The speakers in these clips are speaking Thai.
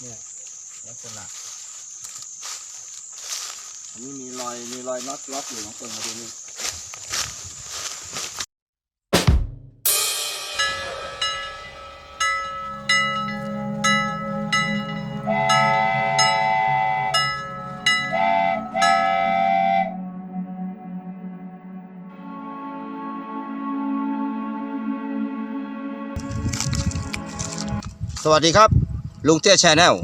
เนี่ยลักษณะอันนี้มีรอยมีรอยน็อตล็อกอยู่ของเปิงมาดูนี่ สวัสดีครับ ลุงเตี้ยชแนล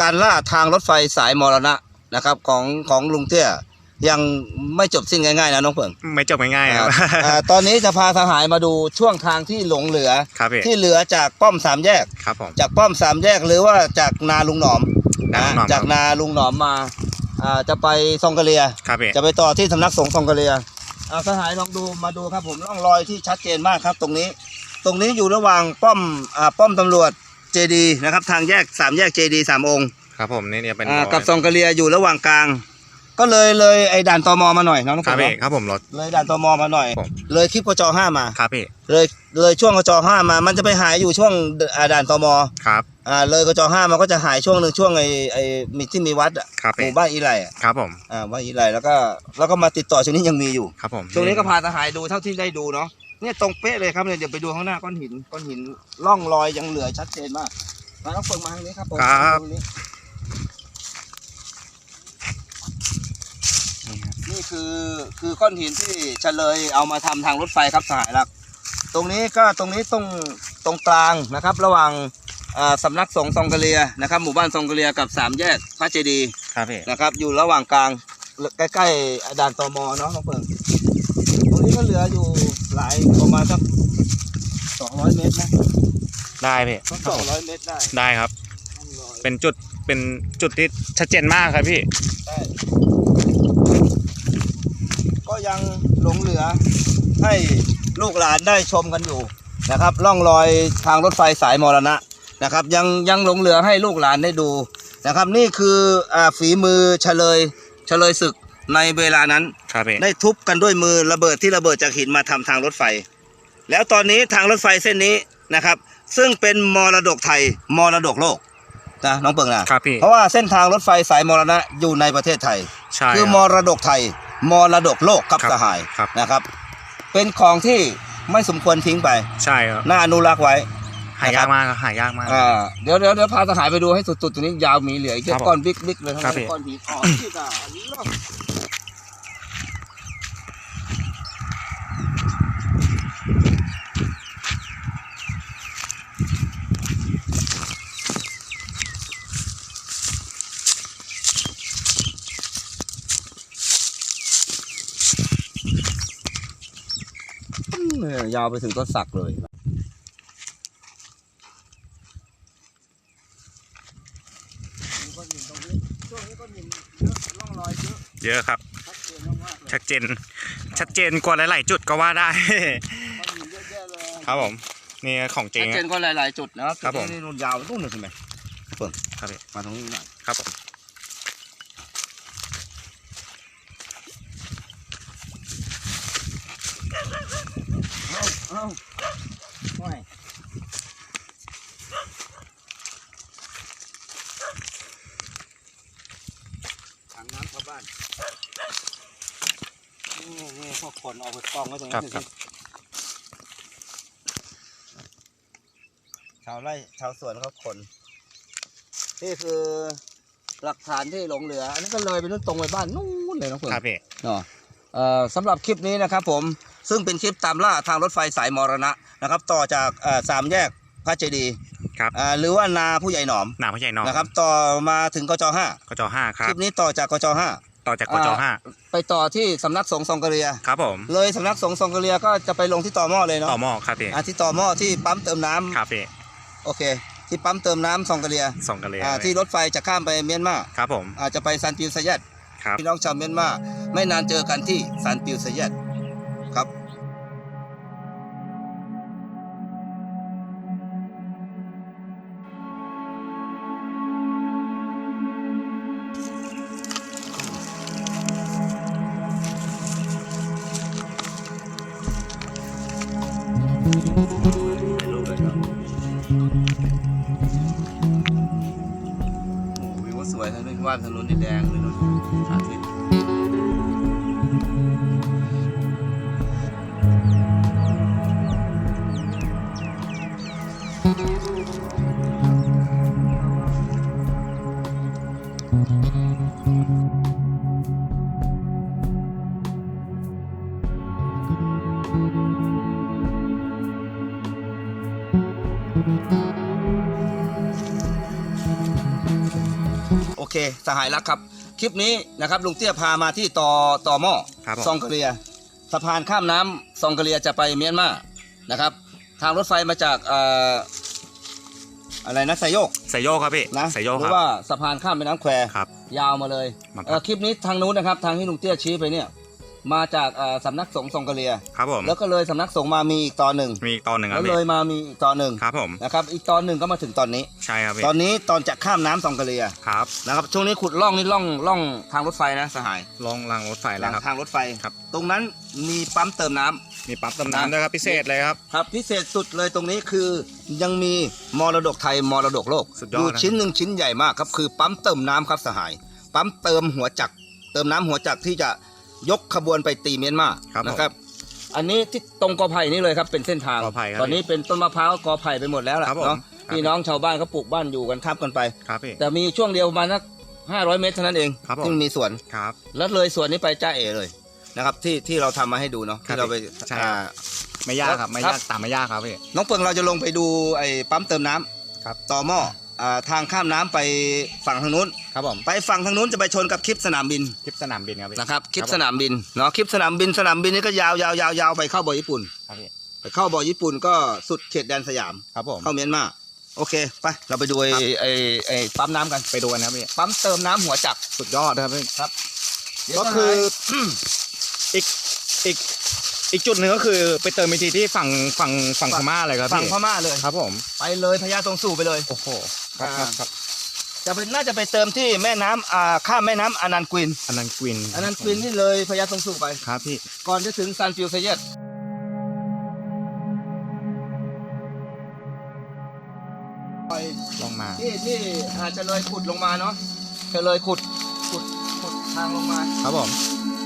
การล่าทางรถไฟสายมรณะนะครับของของลุงเตี้ยยังไม่จบสิ้นง่ายๆนะน้องเผิงไม่จบง่ายๆครับอ่าตอนนี้จะพาสหายมาดูช่วงทางที่หลงเหลือครับพี่ที่เหลือจากป้อมสามแยกครับผมจากป้อมสามแยกหรือว่าจากนาลุงหนอมนาลุงหนอมะจากนาลุงหนอมมาอ่าจะไปซองกะเลียครับพี่จะไปต่อที่สำนักสงฆ์ซองกะเลียอ่าสหายลองดูมาดูครับผมร่องรอยที่ชัดเจนมากครับตรงนี้ ตรงนี้อยู่ระหว่างป้อมอ่าป้อมตำรวจเจดีนะครับ ทางแยกสามแยกเจดีสามองค์ครับผมนี่เนี่ยเป็นอ่ารอยกับซองกะเลียอยู่ระหว่างกลาง ก็เลยเลยไอ้ด่านตมมาหน่อยน้องน้องครับเนาะพี่ครับผมรถ เลยด่านตมมาหน่อย ผม เลยคลิปกจห้ามา ครับพี่เลยเลยช่วงกจห้ามา มันจะไปหายอยู่ช่วงอ่าด่านตมครับอ่าเลยกจห้ามันก็จะหายช่วงหนึ่งช่วงไอ้ไอ้มีที่มีวัดอะครับหพี่มู่บ้านอีไรอะครับผมอ่าบ้านอีไรแล้วก็แล้วก็มาติดต่อช่วงนี้ยังมีอยู่ ครับผมช่วงนี้ก็พาสหายดูเท่าที่ได้ดูเนาะ เนี่ยตรงเป๊ะเลยครับเนี่ยเดี๋ยวไปดูข้างหน้าก้อนหินก้อนหินร่องรอยยังเหลือชัดเจนมากมาต้องเปิดมาทางนี้ครับผมครับตรงนี้นี่คือคือก้อนหินที่เฉลยเอามาทำทางรถไฟครับสหายรัก ตรงนี้ก็ตรงนี้ตรงตรงกลางนะครับ ระหว่างอ่าสำนักสงฆ์ซองกะเลียนะครับ หมู่บ้านซองกะเลียกับสามแยกพระเจดีย์ครับพี่นะครับ อยู่ระหว่างกลางใกล้ๆด่านตมเนาะน้องเพิงตรงนี้ ก็เหลืออยู่หลายประมาณสักสองร้อยเมตรนะได้พี่สักสองร้อยเมตรได้ได้ครับร่องรอยเป็นจุดเป็นจุดที่ชัดเจนมากครับพี่ได้ก็ยังหลงเหลือให้ลูกหลานได้ชมกันอยู่นะครับร่องรอยทางรถไฟสายมรณะนะครับยังยังหลงเหลือให้ลูกหลานได้ดูนะครับ นี่คืออ่าฝีมือเฉลยเฉลยศึก ในเวลานั้นครับพี่ได้ทุบกันด้วยมือระเบิดที่ระเบิดจากหินมาทำทางรถไฟ แล้วตอนนี้ทางรถไฟเส้นนี้นะครับ ซึ่งเป็นมรดกไทยมรดกโลกนะน้องเปิงนะครับพี่เพราะว่าเส้นทางรถไฟสายมรณะอยู่ในประเทศไทย ใช่คือรับมรดกไทยมรดกโลกครับครับสหายครับนะครับ เป็นของที่ไม่สมควรทิ้งไป ใช่ครับน่าอนุรักษ์ไว้หายากมากครับหายากมากอ่าเดี๋ยวเดี๋ยวเดี๋ยวพาสหายไปดูให้สุดๆตรงนี้ยาวหมีเหลืออีกครับผมก้อนบิ๊กบิ๊กเลยทั้งครันั้บพี่นก้อนหินอ๋อที่ก ยาวไปถึงต้นสักเลยก้อนหินตรงนี้ช่วงนี้ก้อนหินเยอะร่องรอยเยอะเยอะครับชัดเจนมากๆเลยชัดเจน ชัดเจนกว่าหลาย ๆ จุดก็ว่าได้ก้อนหินเยอะแยะเลยครับผม นี่ของจริชังดเจนกว่าหลาย ๆ จุดนะครับครับผมนี่นู่นยาวนู่นเลยใช่ไหมเปิดครับพี่มาตรงนี้หน่อย ครับผม เอ้าเอ้าไม่ถังน้ำชาวบ้านนี่นี่พวกคนเอาไปกองไว้ตรงนี้ครับดูครัสิบชาวไร่ชาวสวนเขาขนนี่คือหลักฐานที่หลงเหลือ อันนี้ก็เลยไปนู่นตรงไปบ้านนู่นเลยน้องเพื่อนครับพี่เนาะเอ่อสำหรับคลิปนี้นะครับผม ซึ่งเป็นคลิปตามล่าทางรถไฟสายมรณะนะครับ ต่อจากเอ่อสามแยกพระเจดีย์ครับอ่าหรือว่านาผู้ใหญ่หนอมหนาผู้ใหญ่นอนนะครับ ต่อมาถึงกจห้ากจห้าครัคบลิปนี้ต่อจากกจห้า ต่อจากกจห้าไปต่อที่สำนักสงฆ์ซองกะเรีย ครับผม เลยสำนักสงฆ์ซองกะเรียก็จะไปลงที่ต่อหม้อเลยเนาะต่อหม้อครับพี่อ่าที่ต่อหม้อที่ปั๊มเติมน้ำครับพี่โอเค ที่ปั๊มเติมน้ำซองกะเรียส่งกันเลยอ่าที่รถไฟจะข้ามไปเมียนมาครับผมอาจจะไปซานปิวสยัดครับพี่น้องชาวเมียนมาไม่นานเจอกันที่ซานปิวสยัด รูปว้วิวสวยทั้งเรื่ว่านทั้งลุ้นดินแดงเลยนู่นอาทิตย์ สหายรักครับ คลิปนี้นะครับลุงเตี้ยพามาที่ต่อต่อหม้อครับผม ซองกะเลีย สะพานข้ามน้ำซองกะเลียจะไปเมียนมานะครับ ทางรถไฟมาจากเอ่ออะไรนะไซโยกไซโยกครับพี่นะไซโยกหครืรับอว่าสะพานข้ามแม่น้ำแควครับยาวมาเลยมาครับ เอ่อคลิปนี้ทางนู้นนะครับ ทางที่ลุงเตี้ยชี้ไปเนี่ย มาจากเอ่อสำนักสงฆ์ซองกะเลีย ครับผมแล้วก็เลยสำนักสงฆ์มามีอีกตอนหนึ่งมีอีกตอนหนึ่งคแล้รับวพี่เลยมามีอีกตอนหนึ่งครับผมนะครับ อีกตอนหนึ่งก็มาถึงตอนนี้ ใช่ครับพี่ตอนนี้ตอนจะข้ามน้ำซองกะเลียครับนะครับช่วงนี้ขุดล่องนี่ล่องล่องทางรถไฟนะสหายลงรางรถไฟหแล้ลัวงครับ ทางรถไฟ ครับ ตรงนั้นมีปั๊มเติมน้ำ มีปั๊มเติมน้ำด้วยครับพิเศษเลยครับ ครับพิเศษสุดเลยตรงนี้คือยังมีมรดกไทยมรดกโลกสุดยอดนะชิ้นหนึ่งชิ้นใหญ่มากครับคือปั๊มเติมน้ำครับสหาย ปั๊มเติมหัวจักรเติมน้ำหัวจักรที่จะ ยกขบวนไปตีเมียนมาครับผมนะครับ อันนี้ที่ตรงกอไผ่นี่เลยครับเป็นเส้นทาง กอไผ่ครับตอนนี้เป็นต้นมะพร้าวกอไผ่ไปหมดแล้วล่ะครับผมเนาะครับ พี่น้องชาวบ้านเขาปลูกบ้านอยู่กันทับกันไป ครับพี่ แต่มีช่วงเดียวประมาณสักห้าร้อยเมตรเท่านั้นเองครับผม ที่มีสวน ครับ แล้วเลยสวนนี้ไปจ้าเอเลยนะครับ ที่ที่เราทำมาให้ดูเนาะครับที่เราไปใช่อ่า ไม่ยากครับ ไม่ครัยาบกตามไม่ยากครับพี่ น้องเปิงเราจะลงไปดูไอ้ปั๊มเติมน้ำครับ ต่อหม้อ อ่าทางข้ามน้ำไปฝั่งทางนู้น ครับผมไปฝั่งทางนู้นจะไปชนกับคลิปสนามบินคลิปสนามบินครับพี่นะครับคลิปครับผมสนามบินเนาะคลิปสนามบินสนามบินนี่ก็ยาวยาวยาวยาวไปเข้าบ่อญี่ปุ่น ครับพี่ไปเข้าบ่อญี่ปุ่นก็สุดเขตแดนสยาม ครับผม เข้าเมียนมาโอเคไปเราไปดูไอ้ครับไอ้ไอ้ปั๊มน้ำกันไปดูกันนะครับพี่ปั๊มเติมน้ำหัวจักรสุดยอดครับพี่เดี๋ยวก็คือให้อีกอีกอีกจุดหนึ่งก็คือไปเติมอีกทีที่ฝั่งฝั่งฝั่งพม่าเลยครับฝั่งพี่พม่าเลย ครับผม ไปเลยพญาตรงสู่ไปเลย โอ้โห ครับครับครับจะเป็นน่าจะไปเติมที่แม่น้ำอ่าข้ามแม่น้ำอานันต์กวินอันนั้นกวินอานันต์กวินนี่เลยพญาตรงสู่ไป ครับพี่ ก่อนจะถึงซันฟิลเซเยตลองมา ที่ที่อาจจะเลยขุดลงมาเนาะจะเลยขุดขุดขุดทางลงมาครับผม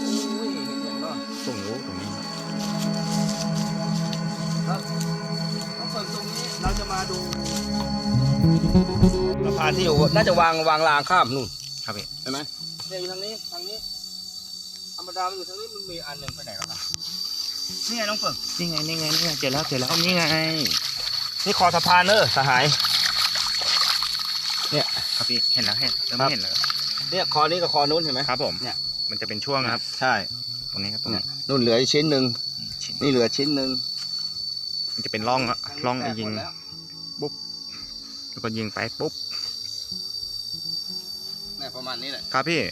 โอ้ยเห็นอย่างเนาะตรงนู้นตรงนี้ครับแล้วส่วนตรงนี้เราจะมาดูสะพานที่อยู่น่าจะวางวางรางข้ามนู่นครับพี่เห็นไหมเนี่ยอยู่ทางนี้ทางนี้ธรรมดามันอยู่ทางนี้มันมีอันหนึ่งไปไหนแล้วครับนี่ไงน้องเฟิงนี่ไงนี่ไงนี่ไงเจอแล้วเจอแล้วนี่ไงนี่คอสะพานเนอะสหายครับพี่เห็นแล้วเห็นเริ่มครับเห็นแล้วเนี่ยคอนี้กับคอนู้นเห็นไหมครับผมเนี่ยมันจะเป็นช่วงนะครับ ใช่ตรงนี้ครับตรงเนี่ยนี้นู่นเหลืออีกชิ้นหนึ่งชิ้นนี่เหลือชิ้นหนึ่งมันจะเป็นร่องอะร่องไอ้ยิงแตกหมดแล้วแล้วก็ยิงไปปุ๊บ เนี่ยประมาณนี้แหละครับพี่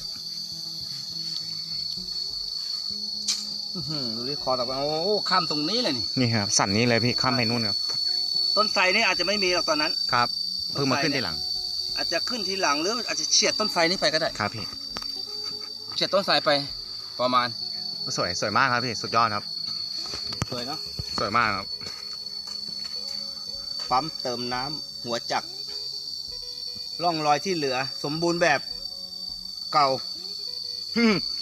อื้อหือดูดิคอตะวันโอ้ข้ามตรงนี้เลยนี่นี่ครับสั่นนี้เลยพี่ข้ามไปนู่นครับต้นไทรนี่อาจจะไม่มีหรอกตอนนั้นครับเพิ่งมาขึ้นทีหลัง อาจจะขึ้นทีหลังหรืออาจจะเฉียดต้นไทรนี่ไปก็ได้ครับพี่เฉียดต้นไทรไปประมาณสวยสวยมากครับพี่สุดยอดครับสวยเนาะสวยมากครับปั๊มเติมน้ำหัวจักรร่องรอยที่เหลือ สมบูรณ์แบบ เก่า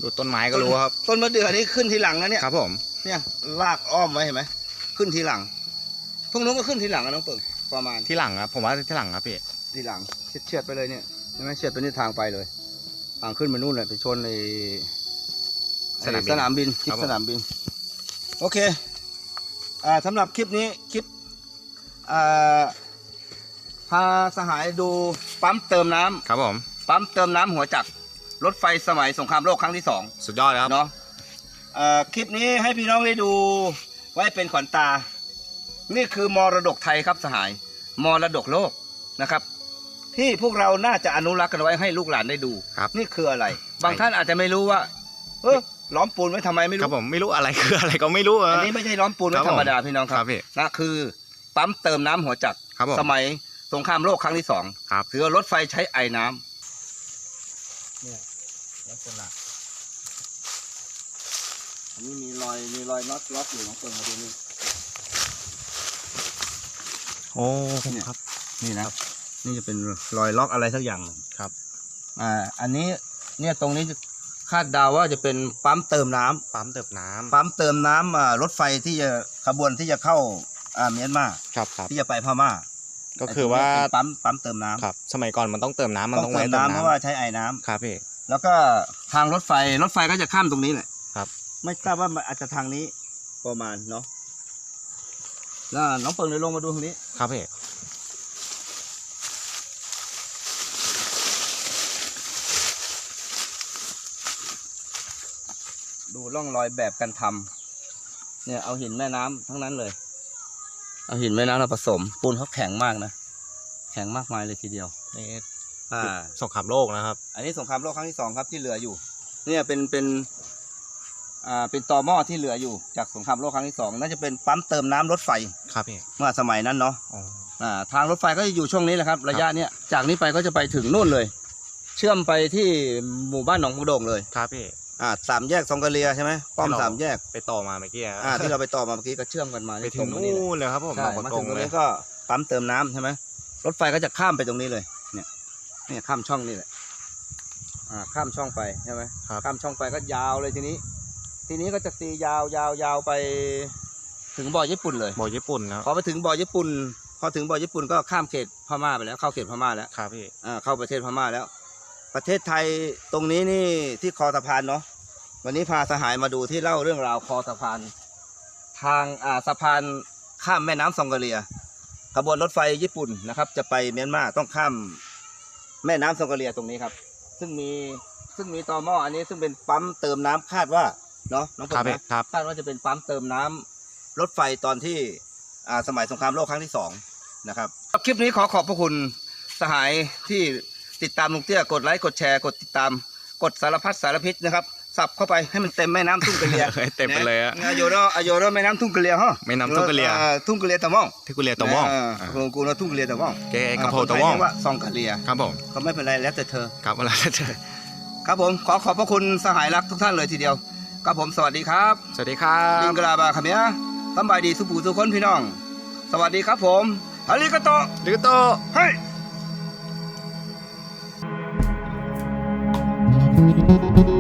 ดูต้นไม้ก็รู้ครับ ต้นมะเดื่อนี่ขึ้นทีหลังนะเนี่ยครับผมเนี่ยลากอ้อมไว้เห็นไหมขึ้นทีหลังพวกนู้นก็ขึ้นทีหลังอะน้องเปิงประมาณที่หลังครับผมว่าที่หลังครับพี่ทีหลังเฉียดเฉียดๆไปเลยเนี่ยใช่ไหมเฉียดไปนี่ทางไปเลยทางขึ้นไปนู่นเลยไปชนในสนามบินสนามบินคลิปครับผมสนามบิน โอเค อ่าสำหรับคลิปนี้คลิปอ่าพาสหายดูปั๊มเติมน้ำครับผมปั๊มเติมน้ำหัวจักร รถไฟสมัยสงครามโลกครั้งที่สองสุดยอดครับ เนาะเอ่อคลิปนี้ให้พี่น้องได้ดูไว้เป็นขวัญตา นี่คือมรดกไทยครับสหาย มรดกโลกนะครับ ที่พวกเราน่าจะอนุรักษ์กันไว้ให้ลูกหลานได้ดู ครับ นี่คืออะไร บางท่านอาจจะไม่รู้ว่า เออล้อมปูนไว้ทำไมไม่ครู้ รับผมไม่รู้อะไรคืออะไรก็ไม่รู้อันอะนี้ไม่ใช่ล้อมปูนไว้ครับผมธรรมดาพี่น้องคครัรับบพี่นะคือปั๊มเติมน้ำหัวจักรครับผมสมัยสงครามโลกครั้งที่สองครับ ถือว่ารถไฟใช้ไอ้น้ำเนี่ย ลักษณะอันนี้มีรอยมีรอยน็อตล็อกอยู่ของเปิงมาดูนี่โอ้เนี่ยครับ นี่นะนี่จะเป็นรอยล็อกอะไรสักอย่างหนึ่งครับ อ่า อันนี้เนี่ยตรงนี้คาดเดาว่าจะเป็นปั๊มเติมน้ำปั๊มเติมน้ำปั๊มเติมน้ำอ่ารถไฟที่จะขบวนที่จะเข้าอ่าเมียนมาครับครับที่จะไปพม่า ก็คือว่าไตรงนี้เป็นปั๊มปั๊มเติมน้ำครับ สมัยก่อนมันต้องเติมน้ำมันต้ต้อองงเติไว้มเติมน้ำเพราะว่าน้ำใช้ไอ้น้ำครับพี่ แล้วก็ทางรถไฟรถไฟก็จะข้ามตรงนี้แหละครับ ไม่ทราบว่ามันอาจจะทางนี้ประมาณเนาะแล้วน้องเปิงเลยลงมาดูตรงนี้ครับพี่ดูร่องรอยแบบการทำเนี่ยเอาหินแม่น้ำทั้งนั้นเลย เอาหินแม่น้ำมาผสมปูนเขาแข็งมากนะแข็งมากมายเลยทีเดียวนี่อ่า สงครามโลกนะครับ อันนี้สงครามโลกครั้งที่สองครับที่เหลืออยู่ เนี่ยเป็นเป็นอ่าเป็นตอหม้อที่เหลืออยู่จากสงครามโลกครั้งที่สองน่าจะเป็นปั๊มเติมน้ำรถไฟครับพี่เมื่อสมัยนั้นเนาะอ๋ออ่าทางรถไฟก็จะอยู่ช่วงนี้แหละครับ ระยะเนี้ยจากนี้ไปก็จะไปถึงนู่นเลย เชื่อมไปที่หมู่บ้านหนองปูโด่งเลยครับพี่อ่าสามแยกซองกะเลียใช่ไหมป้อมที่เราสามแยกไปต่อมาเมื่อกี้อ่าที่เราไปต่อมาเมื่อกี้ก็เชื่อมกันมาไปถึงตรนี้เลยนู่นเลยครับผมใช่บางมาประกถึงงตรงเลยนี้ก็ปั๊มเติมน้ำใช่ไหมรถไฟก็จะข้ามไปตรงนี้เลย เนี่ยเนี่ยข้ามช่องนี่แหละอ่าข้ามช่องไปใช่ไหมครับ ข้ามช่องไปก็ยาวเลยทีนี้ ทีนี้ก็จะตียาวยาวยาวไป ถึงบ่อญี่ปุ่นเลยบอกญี่ปุ่นนะครับพอไปถึงบ่อญี่ปุ่น พอถึงบ่อญี่ปุ่นก็ข้ามเขตพม่าไปแล้ว เข้าเขตพม่าแล้วครับพี่อ่าเข้าประเทศพม่าแล้ว ประเทศไทยตรงนี้นี่ที่คอสะพานเนาะวันนี้พาสหายมาดูที่เล่าเรื่องราวคอสะพาน ทางอ่าสะพานข้ามแม่น้ำซองกะเลียขบวนรถไฟญี่ปุ่นนะครับ จะไปเมียนมาต้องข้าม แม่น้ำซองกะเลียตรงนี้ครับ ซึ่งมีซึ่งมีตอหม้ออันนี้ซึ่งเป็นปั๊มเติมน้ำคาดว่าเนาะน้องคผมรับพี่นะครับคาดว่าจะเป็นปั๊มเติมน้ำรถไฟตอนที่อ่าสมัยสงครามโลกครั้งที่สองนะครับคลิปนี้ขอขอบพระคุณสหายที่ติดตามลุงเตี้ยกดไลค์กดแชร์กดติดตามกดสารพัดสารพิษนะครับ สับเข้าไปให้มันเต็มแม่น้ำทุ่งกะเลียเต็มไปเลยอะอโยโรอโยโรแม่น้ำทุ่งกะเลียฮะแม่น้ำทุ่งกะเลียอ่าทุ่งกะเลียตะม่องที่กุเรียตะว่องอ่าอ่าของกูนะทุ่งกะเลียตะม่องแกกระเพราตะว่องคนไทยเรียกว่าซองกะเลียครับผมก็ไม่เป็นไรแล้วแต่เธอครับเวลาจะเจอครับผมขอขอบพระคุณสหายรักทุกท่านเลยทีเดียวครับผมสวัสดีครับ สวัสดีครัลิบงกลาบาคาเมียสำบายดีสุภูสุคนพี่น้อง สวัสดีครับผมอาริกาโตลิกโตเฮ้ย Thank